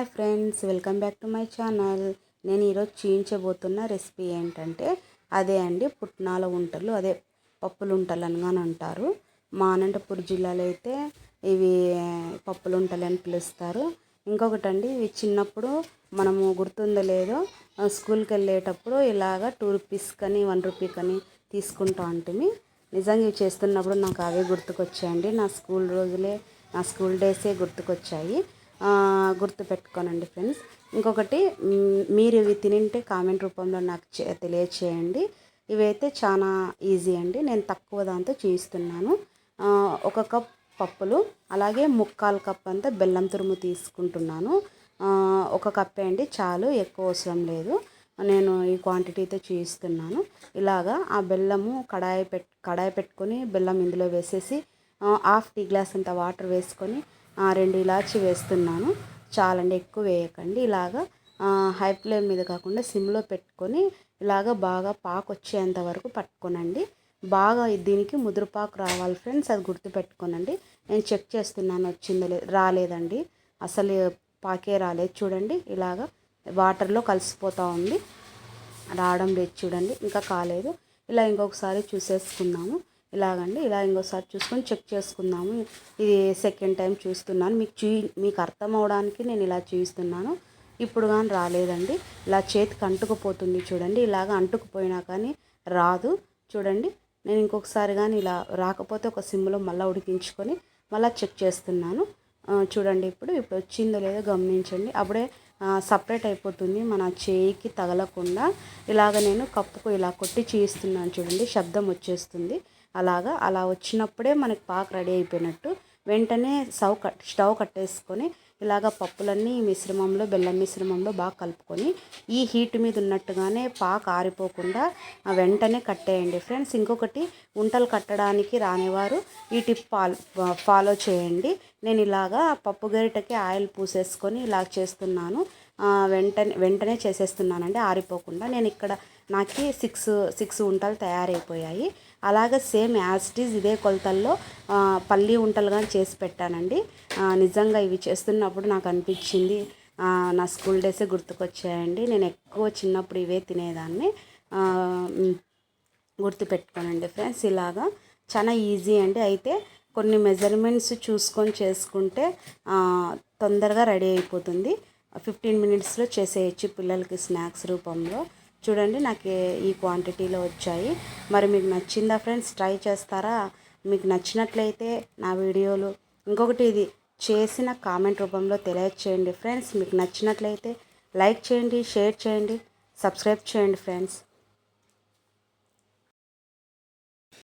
Hi friends welcome back to my channel. నేను ఈరోజు చేయించబోతున్న recipe ఏంటంటే అదే అండి పుట్నాల ఉంటలు. అదే పప్పులు ఉంటలు అనగానే అంటారు. మా అనంతపురం జిల్లాలో అయితే ఇవి పప్పులు ఉంటలు అని పిలుస్తారు. ఇంకొకటండి ఇవి చిన్నప్పుడు మనము గుర్తుందో లేదో స్కూల్కి వెళ్ళేటప్పుడు ఇలాగ టూ రూపీస్ కానీ వన్ రూపీ కానీ తీసుకుంటా ఉంటుంది నిజంగా ఇవి చేస్తున్నప్పుడు నాకు అవే గుర్తుకొచ్చాయండి. నా స్కూల్ రోజులే నా స్కూల్ డేసే గుర్తుకొచ్చాయి. గుర్తుపెట్టుకోనండి ఫ్రెండ్స్. ఇంకొకటి మీరు ఇవి తినింటే కామెంట్ రూపంలో నాకు తెలియచేయండి. ఇవైతే చాలా ఈజీ అండి. నేను తక్కువ దాంతో చేయిస్తున్నాను. ఒక కప్ పప్పులు అలాగే ముక్కాలు కప్ అంతా బెల్లం తురుము తీసుకుంటున్నాను. ఒక కప్పే అండి. చాలు ఎక్కువ అవసరం లేదు. నేను ఈ క్వాంటిటీతో చేయిస్తున్నాను. ఇలాగా ఆ బెల్లము కడాయి పెట్ కడాయి పెట్టుకొని బెల్లం ఇందులో వేసేసి హాఫ్ టీ గ్లాస్ అంత వాటర్ వేసుకొని రెండు ఇలాచి వేస్తున్నాను. చాలండి ఎక్కువ వేయకండి. ఇలాగా హై ఫ్లేమ్ మీద కాకుండా సిమ్లో పెట్టుకొని ఇలాగ బాగా పాకు వచ్చేంత వరకు పట్టుకోనండి. బాగా దీనికి ముదురుపాకు రావాలి ఫ్రెండ్స్ అది గుర్తుపెట్టుకోనండి. నేను చెక్ చేస్తున్నాను వచ్చిందో లేదు రాలేదండి. అసలు పాకే రాలేదు. చూడండి ఇలాగ వాటర్లో కలిసిపోతూ ఉంది. రావడం లేదు చూడండి ఇంకా కాలేదు. ఇలా ఇంకొకసారి చూసేసుకున్నాము ఇలాగండి ఇలా ఇంకోసారి చూసుకొని చెక్ చేసుకుందాము. ఇది సెకండ్ టైం చూస్తున్నాను. మీకు చూ మీకు అర్థం అవడానికి నేను ఇలా చూస్తున్నాను ఇప్పుడు కానీ రాలేదండి. ఇలా చేతికి అంటుకుపోతుంది చూడండి. ఇలాగ అంటుకుపోయినా కానీ రాదు. చూడండి. నేను ఇంకొకసారి కానీ ఇలా రాకపోతే ఒక సిమ్లో మళ్ళీ ఉడికించుకొని మళ్ళీ చెక్ చేస్తున్నాను. చూడండి ఇప్పుడు ఇప్పుడు వచ్చిందో లేదో గమనించండి. అప్పుడే సపరేట్ అయిపోతుంది మన చేయికి తగలకుండా. ఇలాగ నేను కప్పుకు ఇలా కొట్టి చేయిస్తున్నాను చూడండి. శబ్దం వచ్చేస్తుంది. అలాగా అలా వచ్చినప్పుడే మనకి పాకు రెడీ అయిపోయినట్టు వెంటనే స్టవ్ కట్ స్టవ్ కట్టేసుకొని ఇలాగ పప్పులన్నీ మిశ్రమంలో బెల్లం మిశ్రమంలో బాగా కలుపుకొని ఈ హీట్ మీద ఉన్నట్టుగానే పాక ఆరిపోకుండా వెంటనే కట్టేయండి. ఫ్రెండ్స్ ఇంకొకటి ఉంటలు కట్టడానికి రానివారు ఈ టిప్ ఫాలో చేయండి. నేను ఇలాగా పప్పు గరిటకి ఆయిల్ పూసేసుకొని ఇలా చేస్తున్నాను. వెంటనే వెంటనే చేసేస్తున్నానండి ఆరిపోకుండా. నేను ఇక్కడ నాకు సిక్స్ సిక్స్ ఉంటలు తయారైపోయాయి. అలాగే సేమ్ యాస్టీజ్ ఇదే కొలతల్లో పల్లి ఉంటలు కానీ చేసి పెట్టానండి. నిజంగా ఇవి చేస్తున్నప్పుడు నాకు అనిపించింది. నా స్కూల్ డేసే గుర్తుకొచ్చాయండి. నేను ఎక్కువ చిన్నప్పుడు ఇవే తినేదాన్ని. గుర్తుపెట్టుకోనండి ఫ్రెండ్స్ ఇలాగా. చాలా ఈజీ అండి. అయితే కొన్ని మెజర్మెంట్స్ చూసుకొని చేసుకుంటే తొందరగా రెడీ అయిపోతుంది. ఫిఫ్టీన్ మినిట్స్లో చేసేయచ్చు పిల్లలకి స్నాక్స్ రూపంలో. చూడండి నాకు ఈ క్వాంటిటీలో వచ్చాయి. మరి మీకు నచ్చిందా ఫ్రెండ్స్ ట్రై చేస్తారా? మీకు నచ్చినట్లయితే నా వీడియోలు. ఇంకొకటి ఇది చేసిన కామెంట్ రూపంలో తెలియచేయండి ఫ్రెండ్స్ మీకు నచ్చినట్లయితే లైక్ చేయండి షేర్ చేయండి సబ్స్క్రైబ్ చేయండి ఫ్రెండ్స్